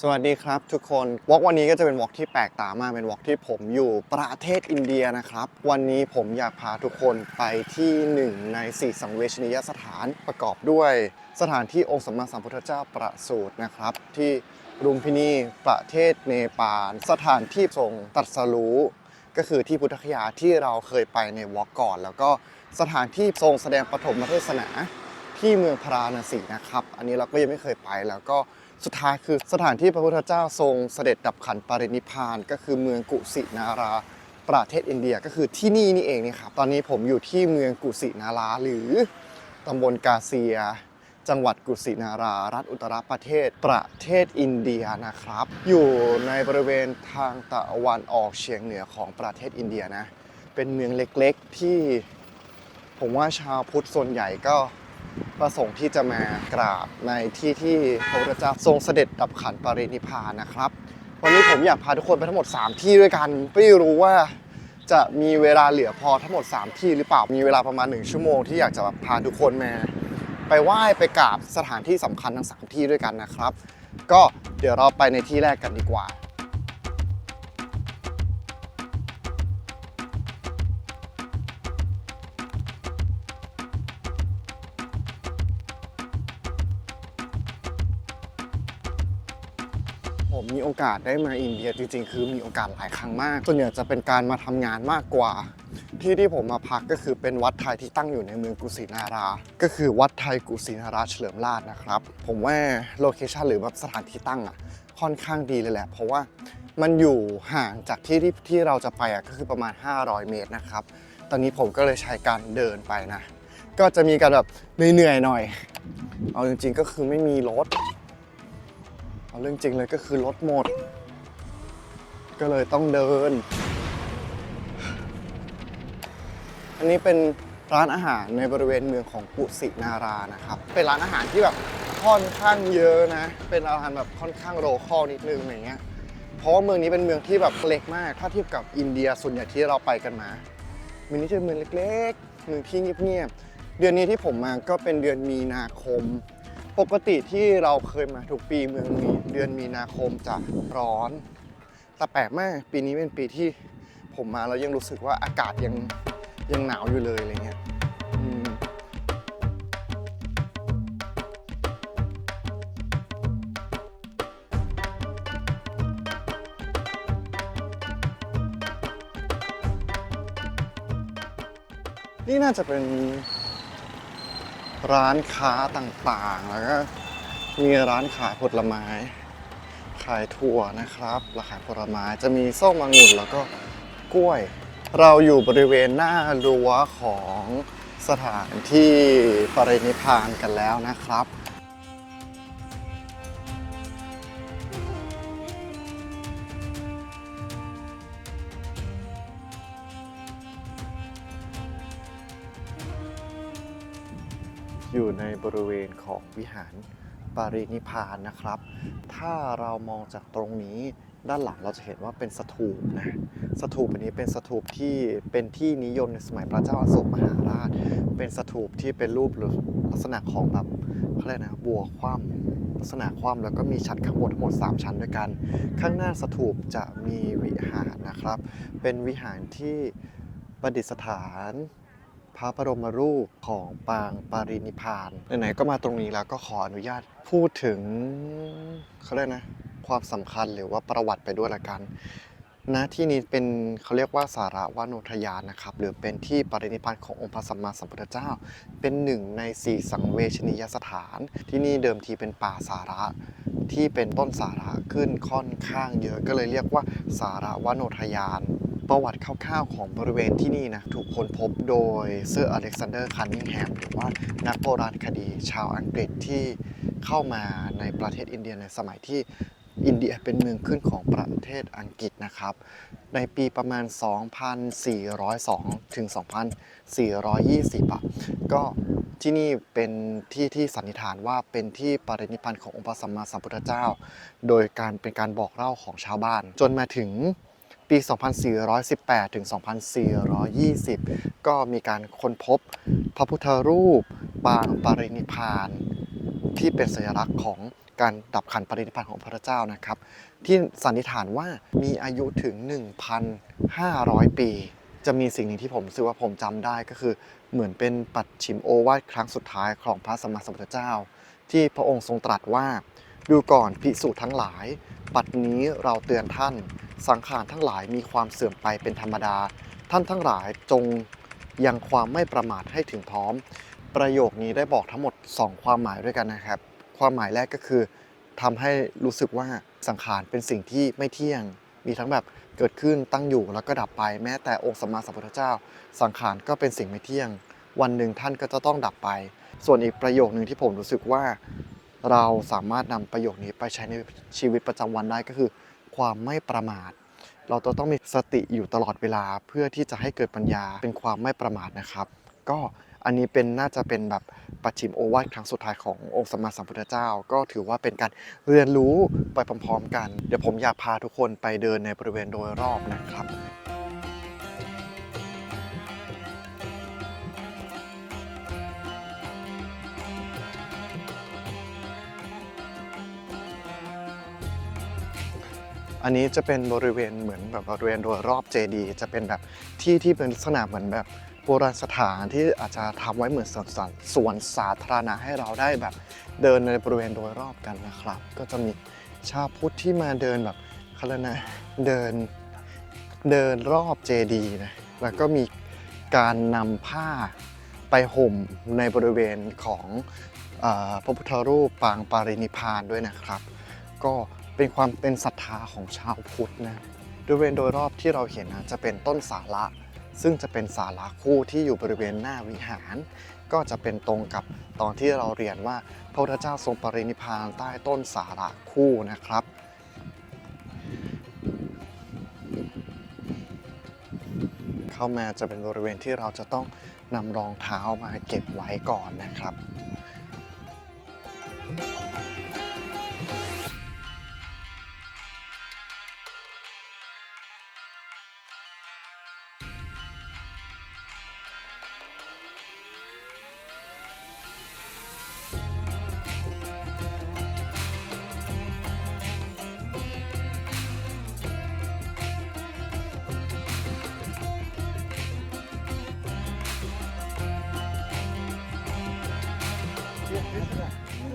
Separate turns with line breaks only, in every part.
สวัสดีครับทุกคนวอล์กวันนี้ก็จะเป็นวอล์กที่แปลกตามากเป็นวอล์กที่ผมอยู่ประเทศอินเดียนะครับ วันนี้ผมอยากพาทุกคนไปที่หนึ่งในสี่สังเวชนียสถานประกอบด้วย สถานที่องค์สมมาสัมพุทธเจ้าประสูตินะครับ ที่รุมพินีประเทศเนปาลสถานที่ทรงตรัสรู้ก็คือที่พุทธคยาที่เราเคยไปในวอล์กก่อน แล้วก็สถานที่ทรงแสดงปฐมเทศนาที่เมืองพาราณสีนะครับ อันนี้เราก็ยังไม่เคยไปแล้วก็ สุดท้ายคือสถานที่พระพุทธเจ้าทรงเสด็จดับขันปรินิพาน ก็คือเมืองกุสินาราประเทศอินเดียก็คือที่นี่นี่เองนี่ครับตอนนี้ผมอยู่ที่เมืองกุสินาราหรือตำบลกาเซีย จังหวัดกุสินารา รัฐอุตรประเทศประเทศอินเดียนะครับ อยู่ในบริเวณทางตะวันออกเฉียงเหนือของประเทศอินเดียนะเป็นเมืองเล็กๆที่ ผมว่าชาวพุทธส่วนใหญ่ก็ ประสงค์ที่จะมากราบในที่ที่พระพุทธเจ้าทรงเสด็จดับขันปรินิพพานนะครับ วันนี้ผมอยากพาทุกคนไปทั้งหมด 3 ที่ด้วยกันไม่รู้ว่าจะมีเวลาเหลือพอทั้งหมด 3 ที่หรือเปล่ามีเวลาประมาณ 1 ชั่วโมงที่อยากจะพาทุกคนมาไปไหว้ไปกราบสถานที่สำคัญทั้ง 3 ที่ด้วยกันนะครับ ก็เดี๋ยวเราไปในที่แรกกันดีกว่า อกาสได้มาอินเดียจริงๆ คือมีโอกาสหลายครั้งมากส่วนใหญ่จะเป็นการมาทำงานมากกว่า ที่ที่ผมมาพักก็คือเป็นวัดไทยที่ตั้งอยู่ในเมืองกุสินารา ก็คือวัดไทยกุสินาราเฉลิมราชนะครับ ผมว่าโลเคชันหรือแบบสถานที่ตั้งอะค่อนข้างดีเลยแหละ เพราะว่ามันอยู่ห่างจากที่ที่ที่เราจะไปอะก็คือประมาณ 500 เมตรนะครับ ตอนนี้ผมก็เลยใช้การเดินไปนะ ก็จะมีการแบบเหนื่อยๆหน่อย เอาจริงๆก็คือไม่มีรถ เอาเรื่องจริงเลยก็คือรถหมด ก็เลยต้องเดิน อันนี้เป็นร้านอาหารในบริเวณเมืองของกุสินารานะครับ เป็นร้านอาหารที่แบบค่อนข้างเยอะนะ เป็นอาหารแบบค่อนข้างโรคอลนิดนึงอะไรเงี้ย เพราะว่าเมืองนี้เป็นเมืองที่แบบเล็กมาก ถ้าเทียบกับอินเดียส่วนใหญ่ที่เราไปกันมาเมืองนี้จะเป็นเมืองเล็กๆเมืองที่เงียบๆเดือนนี้ที่ผมมาก็เป็นเดือนมีนาคม ปกติที่เราเคยมาทุกปีเมืองนี้เดือนมีนาคมจะร้อน แต่แปลกมากปีนี้เป็นปีที่ผมมาแล้วยังรู้สึกว่าอากาศยังยังหนาวอยู่เลยอะไรเงี้ยนี่น่าจะเป็น ร้านค้าต่างๆ แล้วก็มีร้านขายผลไม้ ขายถั่วนะครับราคายผลไม้จะมีส้มองุ่นแล้วก็กล้วย เราอยู่บริเวณหน้ารั้วของสถานที่ปรินิพานกันแล้วนะครับ อยู่ในบริเวณของวิหารปารินิพานนะครับ ถ้าเรามองจากตรงนี้ด้านหลังเราจะเห็นว่าเป็นสถูปนะ สถูปอันนี้เป็นสถูปที่เป็นที่นิยมในสมัยพระเจ้าอโศกมหาราช เป็นสถูปที่เป็นรูปหรือลักษณะของแบบเขาเรียกนะบัวคว่ำลักษณะคว่ำแล้วก็มีชั้นข้างบนทั้งหมด 3 ชั้นด้วยกัน ข้างหน้าสถูปจะมีวิหารนะครับ เป็นวิหารที่ประดิษฐาน พระบรมรูปของปางปารินิพานไหนๆก็มาตรงนี้แล้วก็ขออนุญาตพูดถึงเขาเรียกนะ ความสำคัญหรือว่าประวัติไปด้วยละกันณที่นี้เป็นเขาเรียกว่าสาระวานุทยานนะครับ หรือเป็นที่ปรินิพานขององค์พระสัมมาสัมพุทธเจ้า เป็นหนึ่งในสี่สังเวชนียสถาน ที่นี่เดิมทีเป็นป่าสาระที่เป็นต้นสาระขึ้นค่อนข้างเยอะก็เลยเรียกว่าสาระวโนทยาน ประวัติคร่าวๆของบริเวณที่นี่นะถูกค้นพบโดยเซอร์อเล็กซานเดอร์คันนิงแฮมหรือว่านักโบราณคดีชาวอังกฤษที่เข้ามาในประเทศอินเดียในสมัยที่อินเดียเป็นเมืองขึ้นของประเทศอังกฤษนะครับ ในปีประมาณ 2,402 ถึง 2,420ะก็ที่นี่เป็นที่ที่สันนิษฐานว่าเป็นที่ปรินิพพานขององค์พระสัมมาสัมพุทธเจ้า โดยการเป็นการบอกเล่าของชาวบ้าน จนมาถึง ปี 2418 ถึง 2420 ก็มีการค้นพบพระพุทธรูปปางปรินิพาน ที่เป็นสัญลักษณ์ของการดับขันปรินิพานของพระเจ้านะครับ ที่สันนิษฐานว่ามีอายุถึง 1,500 ปี จะมีสิ่งหนึ่งที่ผมรู้สึกว่าผมจำได้ก็คือ เหมือนเป็นปัดฉิมโอวาทครั้งสุดท้ายของพระสัมมาสัมพุทธเจ้า ที่พระองค์ทรงตรัสว่า ดูก่อนภิกษุทั้งหลาย ปัดนี้เราเตือนท่าน สังขารทั้งหลายมีความเสื่อมไปเป็นธรรมดา ท่านทั้งหลายจงยังความไม่ประมาทให้ถึงพร้อม ประโยคนี้ได้บอกทั้งหมด 2 ความหมายด้วยกันนะครับ ความหมายแรกก็คือทำให้รู้สึกว่าสังขารเป็นสิ่งที่ไม่เที่ยง มีทั้งแบบเกิดขึ้นตั้งอยู่แล้วก็ดับไป แม้แต่องค์สัมมาสัมพุทธเจ้า สังขารก็เป็นสิ่งไม่เที่ยง วันหนึ่งท่านก็จะต้องดับไป ส่วนอีกประโยคนึงที่ผมรู้สึกว่า เราสามารถนำประโยคนี้ไปใช้ในชีวิตประจำวันได้ก็คือ ความไม่ประมาท เราจะต้องมีสติอยู่ตลอดเวลาเพื่อที่จะให้เกิดปัญญาเป็นความไม่ประมาทนะครับ ก็อันนี้เป็นน่าจะเป็นแบบปัจฉิมโอวาทครั้งสุดท้ายขององค์สมมาสัมพุทธเจ้า ก็ถือว่าเป็นการเรียนรู้ไปพร้อมๆกัน เดี๋ยวผมอยากพาทุกคนไปเดินในบริเวณโดยรอบนะครับ อันนี้จะเป็นบริเวณเหมือนแบบบริเวณโดยรอบเจดีย์จะเป็นแบบที่ที่เป็นลักษณะเหมือนแบบโบราณสถานที่อาจจะทำไว้เหมือนสวนสสวนสาธารณะให้เราได้แบบเดินในบริเวณโดยรอบกันนะครับ ก็จะมีชาวพุทธที่มาเดินแบบเขารนะเดินเดินรอบเจดีย์นะแล้วก็มีการนำผ้าไปห่มในบริเวณของอพระพุทธรูปปางปารินิพานด้วยนะครับ ก็ เป็นความเป็นศรัทธาของชาวพุทธนะบริเวณโดยรอบที่เราเห็นนะจะเป็นต้นสาระซึ่งจะเป็นสาระคู่ที่อยู่บริเวณหน้าวิหาร ก็จะเป็นตรงกับตอนที่เราเรียนว่าพระพุทธเจ้าทรงปรินิพานใต้ต้นสาระคู่นะครับ เข้ามาจะเป็นบริเวณที่เราจะต้องนำรองเท้ามาเก็บไว้ก่อนนะครับ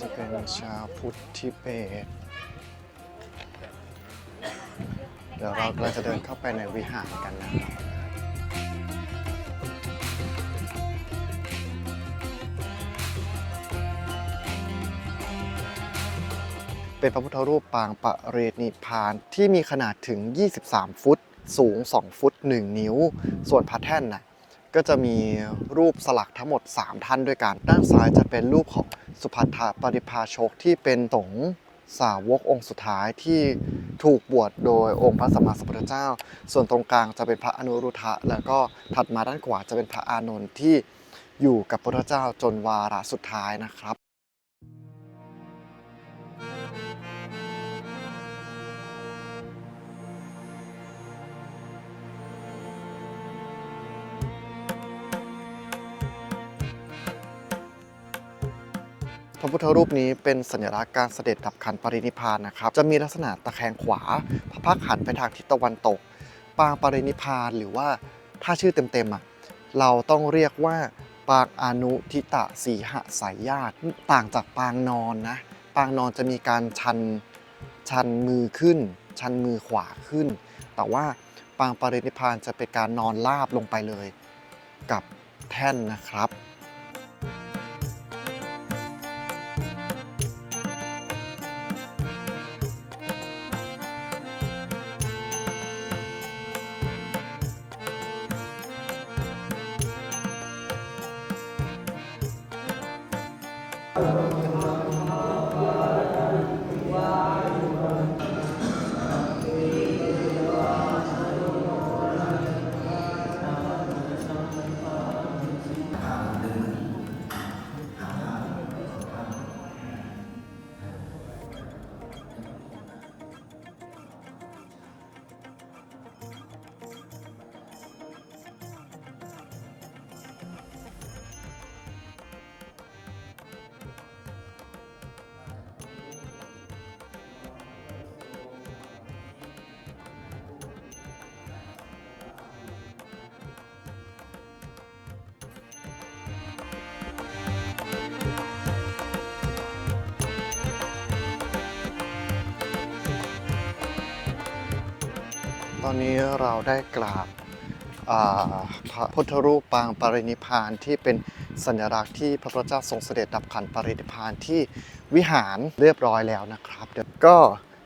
จะเป็นชาวพุทธทิเบตเดี๋ยวเรากำลังจะเดินเข้าไปในวิหารกันนะครับเป็นพระพุทธรูปปางปะเรนิพานที่มีขนาดถึง 23 ฟุต สูง 2 ฟุต 1 นิ้ว ส่วนพระแท่นน่ะ ก็จะมีรูปสลักทั้งหมด 3 ท่านด้วยกัน ด้านซ้ายจะเป็นรูปของสุภัททปริภาชกที่เป็นสงสาวกองค์สุดท้ายที่ถูกบวชโดยองค์พระสัมมาสัมพุทธเจ้า ส่วนตรงกลางจะเป็นพระอนุรุทธะ แล้วก็ถัดมาด้านขวาจะเป็นพระอานนท์ที่อยู่กับพระเจ้าจนวาระสุดท้ายนะครับ พระพุทธรูปนี้เป็นสัญลักษณ์การเสด็จดับขันปรินิพานนะครับ จะมีลักษณะตะแคงขวา พระพักหันไปทางทิศตะวันตก ปางปรินิพานหรือว่าถ้าชื่อเต็มๆอะเราต้องเรียกว่าปางอนุทิตะสีหสายญาติต่างจากปางนอนนะ ปางนอนจะมีการชันชันมือขึ้น ชันมือขวาขึ้น แต่ว่าปางปรินิพานจะเป็นการนอนราบลงไปเลย กับแท่นนะครับ อนนี้เราได้กราบพระพุทธรูปปางปรินิพานที่เป็นสัญลักษณ์ที่พระพุทธเจ้าทรงเสด็จดับขันปรินิพพานที่วิหารเรียบร้อยแล้วนะครับเดี๋ยวก็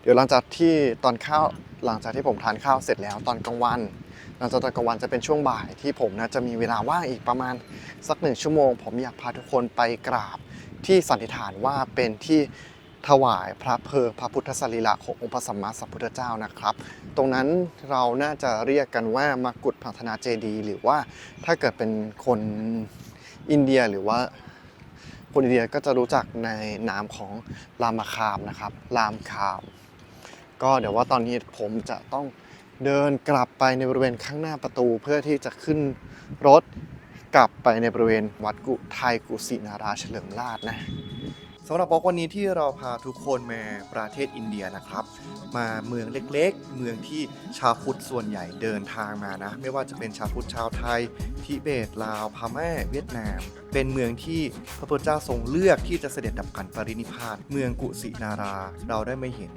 เดี๋ยวหลังจากที่ตอนข้าวหลังจากที่ผมทานข้าวเสร็จแล้วตอนกลางวัน หลังจากตอนกลางวันจะเป็นช่วงบ่ายที่ผมนะจะมีเวลาว่างอีกประมาณสักหนึ่งชั่วโมง ผมอยากพาทุกคนไปกราบที่สันนิษฐานว่าเป็นที่ ถวายพระเพลิงพระพุทธสรีระขององค์พระสัมมาสัมพุทธเจ้านะครับ ตรงนั้นเราน่าจะเรียกกันว่ามากุฏพัฒนาเจดีหรือว่าถ้าเกิดเป็นคนอินเดียหรือว่าคนอินเดียก็จะรู้จักในนามของรามคามนะครับ รามคาม ก็เดี๋ยวว่าตอนนี้ผมจะต้องเดินกลับไปในบริเวณข้างหน้าประตูเพื่อที่จะขึ้นรถกลับไปในบริเวณวัดกุไทยกุสินาราเฉลิมราชนะ สำหรับบล็อกวันนี้ที่เราพาทุกคนมาประเทศอินเดียนะครับ มาเมืองเล็กๆ เมืองที่ชาวพุทธส่วนใหญ่เดินทางมานะ ไม่ว่าจะเป็นชาวพุทธชาวไทยทิเบตลาวพม่าเวียดนาม เป็นเมืองที่พระพุทธเจ้าทรงเลือกที่จะเสด็จดับขันปรินิพานเมืองกุสินารา เราได้ไม่เห็น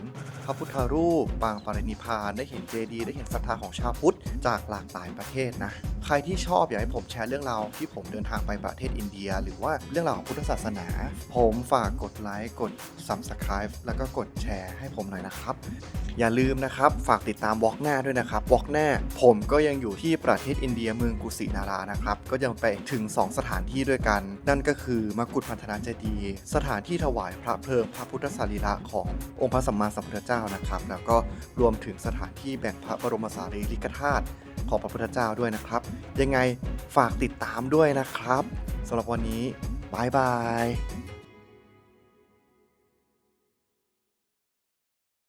ระพุทธรูปปางปรินิพาน ได้เห็นเจดีย์ได้เห็นศรัทธาของชาวพุทธจากหลากหลายประเทศนะใครที่ชอบอยากให้ผมแชร์เรื่องราวที่ผมเดินทางไปประเทศอินเดีย หรือว่าเรื่องราวของพุทธศาสนา ผมฝากกดไลค์กด Subscribe แล้วก็กดแชร์ให้ผมหน่อยนะครับ อย่าลืมนะครับ ฝากติดตามวอล์กหน้าด้วยนะครับวอล์กหน้าผมก็ยังอยู่ที่ประเทศอินเดียเมืองกุสินารานะครับ ก็ยังไปถึง 2 สถานที่ด้วยกัน นั่นก็คือมกุฏพันธนาเจดีย์สถานที่ถวายพระเพลิงพระพุทธสรีระขององค์พระสัมมาสัมพุทธเจ้าจ้านะครับ แล้วก็รวมถึงสถานที่แบ่งพระบรมสารีริกธาตุของพระพุทธเจ้าด้วยนะครับ ยังไงฝากติดตามด้วยนะครับสำหรับวันนี้บายบาย